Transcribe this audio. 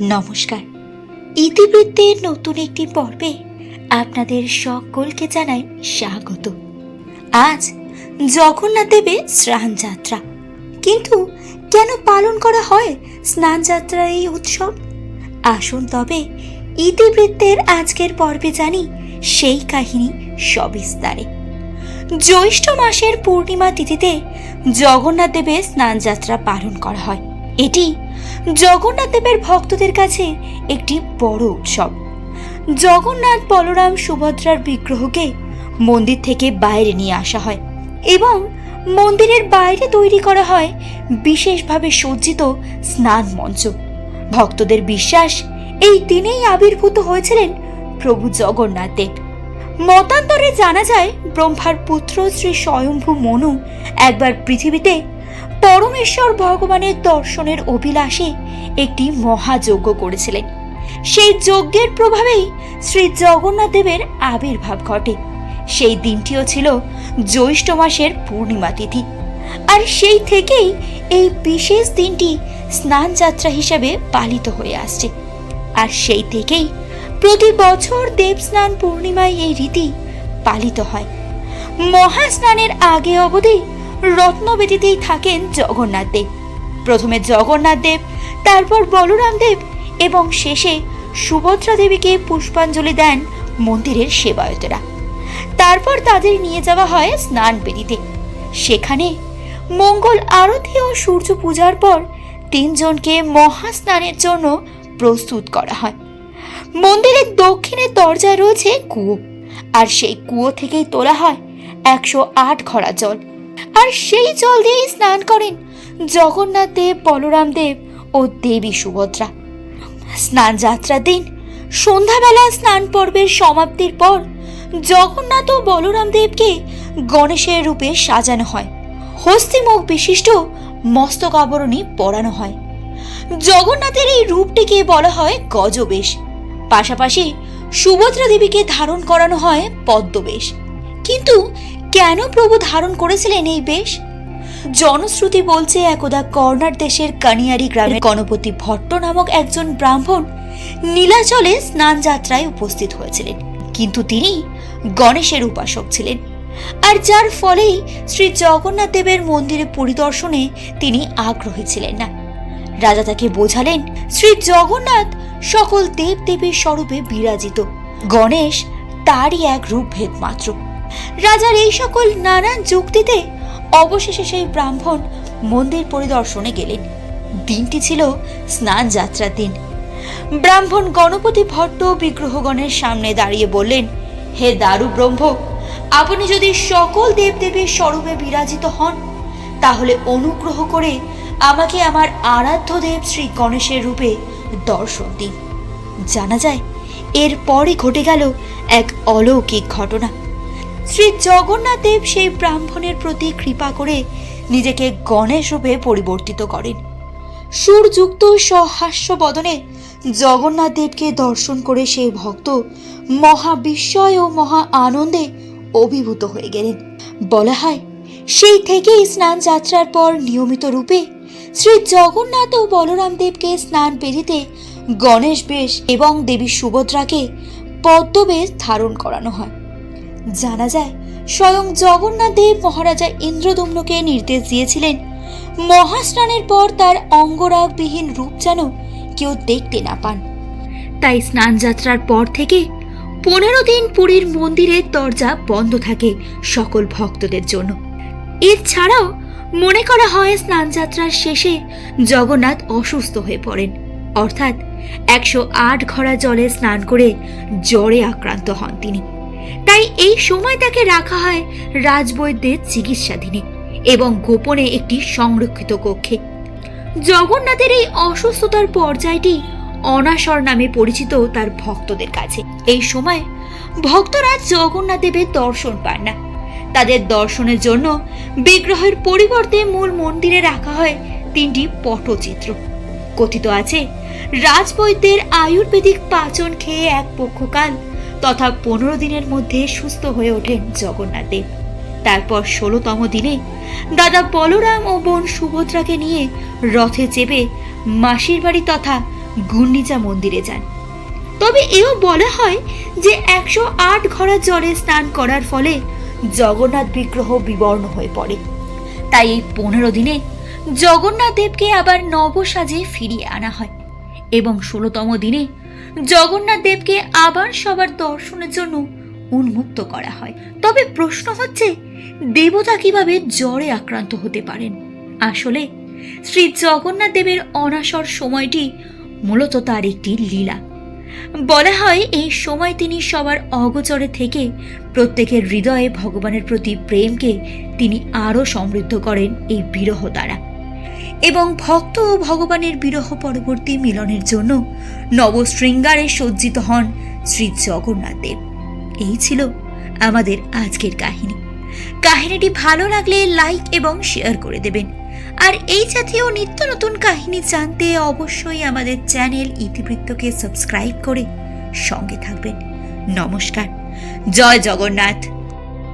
নমস্কার। ইতিবৃত্তের নতুন একটি পর্বে আপনাদের সকলকে জানাই স্বাগত। আজ জগন্নাথ দেবের স্নান যাত্রা। কিন্তু কেন পালন করা হয় স্নান যাত্রার এই উৎসব? আসুন তবে ইতিবৃত্তের আজকের পর্বে জানি সেই কাহিনী সবিস্তারে। জ্যৈষ্ঠ মাসের পূর্ণিমা তিথিতে জগন্নাথ দেবের স্নান যাত্রা পালন করা হয়। এটি জগন্নাথ দেবের ভক্তদের কাছে একটি বড় উৎসব। জগন্নাথ বলরাম সুভদ্রার বিগ্রহকে মন্দির থেকে বাইরে নিয়ে আসা হয় এবং মন্দিরের বাইরে তৈরি করা হয় বিশেষভাবে সজ্জিত স্নান মঞ্চ। ভক্তদের বিশ্বাস, এই দিনেই আবির্ভূত হয়েছিলেন প্রভু জগন্নাথ দেব। মতান্তরে জানা যায়, ব্রহ্মার পুত্র শ্রী স্বয়ম্ভু মনু একবার পৃথিবীতে পরমেশ্বর ভগবানের দর্শনের অভিলাষে একটি মহাযজ্ঞ করেছিলেন। সেই যজ্ঞের প্রভাবেই শ্রী জগন্নাথ দেবের আবির্ভাব ঘটে। সেই দিনটিও ছিল জ্যৈষ্ঠ মাসের পূর্ণিমা তিথি। আর সেই থেকেই এই বিশেষ দিনটি স্নান যাত্রা হিসেবে পালিত হয়ে আসছে। আর সেই থেকেই প্রতি বছর দেবস্নান পূর্ণিমায় এই রীতি পালিত হয়। মহাস্নানের আগে অবধি রত্নবেদিতেই থাকেন জগন্নাথ দেব। প্রথমে জগন্নাথ দেব, তারপর বলরাম দেব এবং শেষে সুভদ্রা দেবীকে পুষ্পাঞ্জলি দেন মন্দিরের সেবায়তরা। তারপর তাদের নিয়ে যাওয়া হয় স্নান বেদিতে। সেখানে মঙ্গল আরতি ও সূর্য পূজার পর তিনজনকে মহাস্নানের জন্য প্রস্তুত করা হয়। মন্দিরের দক্ষিণের দরজায় রয়েছে কুয়ো, আর সেই কুয়ো থেকেই তোলা হয় একশো আট ঘড়া জল। আর সেই জল দিয়েই স্নান করেন জগন্নাথ দেব বলরাম দেব ও দেবী সুভদ্রা। স্নান যাত্রার দিন, সন্ধ্যাবেলা স্নান পর্বের সমাপ্তির পর জগন্নাথ ও বলরাম দেবকে গণেশের রূপে সাজানো হয়। হস্তিমুখ বিশিষ্ট মস্তক আবরণী পরানো হয়। জগন্নাথের এই রূপটিকে বলা হয় গজবেশ। পাশাপাশি সুভদ্রা দেবীকে ধারণ করানো হয় পদ্মবেশ। কিন্তু কেন প্রভু ধারণ করেছিলেন এই বেশ? জনশ্রুতি বলছে একদা কর্ণার দেশের কানিয়ারি গ্রামের গণপতি ভট্ট নামক একজন ব্রাহ্মণ নীলাচলে স্নান যাত্রায় উপস্থিত হয়েছিলেন। কিন্তু তিনি গণেশের উপাসক ছিলেন। আর যার ফলেই শ্রী জগন্নাথ দেবের মন্দিরে পরিদর্শনে তিনি আগ্রহী ছিলেন না। রাজা তাকে বোঝালেন, শ্রী জগন্নাথ সকল দেব দেবীর স্বরূপে বিরাজিত। গণেশ তারই এক রূপভেদ মাত্র। রাজার এই সকল নানান যুক্তিতে অবশেষে সেই ব্রাহ্মণ মন্দির পরিদর্শনে গেলেন। দিনটি ছিল স্নান যাত্রার দিন। ব্রাহ্মণ গণপতি ভট্ট বিগ্রহগণের সামনে দাঁড়িয়ে বললেন, হে দারু ব্রহ্ম, আপনি যদি সকল দেবদেবীর স্বরূপে বিরাজিত হন, তাহলে অনুগ্রহ করে আমাকে আমার আরাধ্য দেব শ্রী গণেশের রূপে দর্শন দিন। জানা যায়, এরপরই ঘটে গেল এক অলৌকিক ঘটনা। শ্রী জগন্নাথ দেব সেই ব্রাহ্মণের প্রতি কৃপা করে নিজেকে গণেশ রূপে পরিবর্তিত করেন। সুরযুক্ত সহাস্য বদনে জগন্নাথ দেবকে দর্শন করে সেই ভক্ত মহা বিস্ময় ও মহা আনন্দে অভিভূত হয়ে গেলেন। বলা হয়, সেই থেকেই স্নান যাত্রার পর নিয়মিত রূপে শ্রী জগন্নাথ ও বলরাম দেবকে স্নান বেদিতে গণেশ বেশ এবং দেবী সুভদ্রাকে পদ্মবেশ ধারণ করানো হয়। জানা যায়, স্বয়ং জগন্নাথ দেব মহারাজা ইন্দ্রদম্নকে নির্দেশ দিয়েছিলেন, মহাস্নানের পর তার অঙ্গরাগবিহীন রূপ যেন কেউ দেখতে না পান। তাই স্নান যাত্রার পর থেকে পনেরো দিন পুরীর মন্দিরের দরজা বন্ধ থাকে সকল ভক্তদের জন্য। এছাড়াও মনে করা হয় স্নান যাত্রার শেষে জগন্নাথ অসুস্থ হয়ে পড়েন। অর্থাৎ একশো আট ঘড়া জলে স্নান করে জ্বরে আক্রান্ত হন তিনি। তাই এই সময় তাকে রাখা হয় রাজবৈদ্যের চিকিৎসাধীনে এবং গোপনে একটি সংরক্ষিত কক্ষে। জগন্নাথের এই অসুস্থতার পর্যায়টি অনাসর নামে পরিচিত তার ভক্তদের কাছে। এই সময় ভক্তরা জগন্নাথ দেবের দর্শন পান না। তাদের দর্শনের জন্য বিগ্রহের পরিবর্তে মূল মন্দিরে রাখা হয় তিনটি পটচিত্র। কথিত আছে, রাজবৈদ্যের আয়ুর্বেদিক পাচন খেয়ে এক পক্ষকাল তথা পনেরো দিনের মধ্যে সুস্থ হয়ে ওঠেন জগন্নাথ দেব। তারপর ষোলোতম দিনে দাদা বলরাম ও বোন সুভদ্রাকে নিয়ে রথে চেপে মাসির বাড়ি তথা গুন্ডিচা মন্দিরে যান। তবে এও বলা হয় যে একশো আট ঘড়া জলে স্নান করার ফলে জগন্নাথ বিগ্রহ বিবর্ণ হয়ে পড়ে। তাই এই পনেরো দিনে জগন্নাথ দেবকে আবার নবসাজে ফিরিয়ে আনা হয় এবং ষোলোতম দিনে জগন্নাথ দেবকে আবার সবার দর্শনের জন্য উন্মুক্ত করা হয়। তবে প্রশ্ন হচ্ছে, দেবতা কীভাবে জ্বরে আক্রান্ত হতে পারেন? আসলে, শ্রী জগন্নাথ দেবের অনাসর সময়টি মূলত তার একটি লীলা। বলা হয়, এই সময় তিনি সবার অগচরে থেকে প্রত্যেকের হৃদয়ে ভগবানের প্রতি প্রেমকে তিনি আরও সমৃদ্ধ করেন এই বিরহ দ্বারা। এবং ভক্ত ও ভগবানের বিরহ পরবর্তী মিলনের জন্য নবশৃঙ্গারে সজ্জিত হন শ্রী জগন্নাথ দেব। এই ছিল আমাদের আজকের কাহিনী। কাহিনীটি ভালো লাগলে লাইক এবং শেয়ার করে দেবেন। আর এই জাতীয় নিত্য নতুন কাহিনী জানতে অবশ্যই আমাদের চ্যানেল ইতিবৃত্তকে সাবস্ক্রাইব করে সঙ্গে থাকবেন। নমস্কার। জয় জগন্নাথ।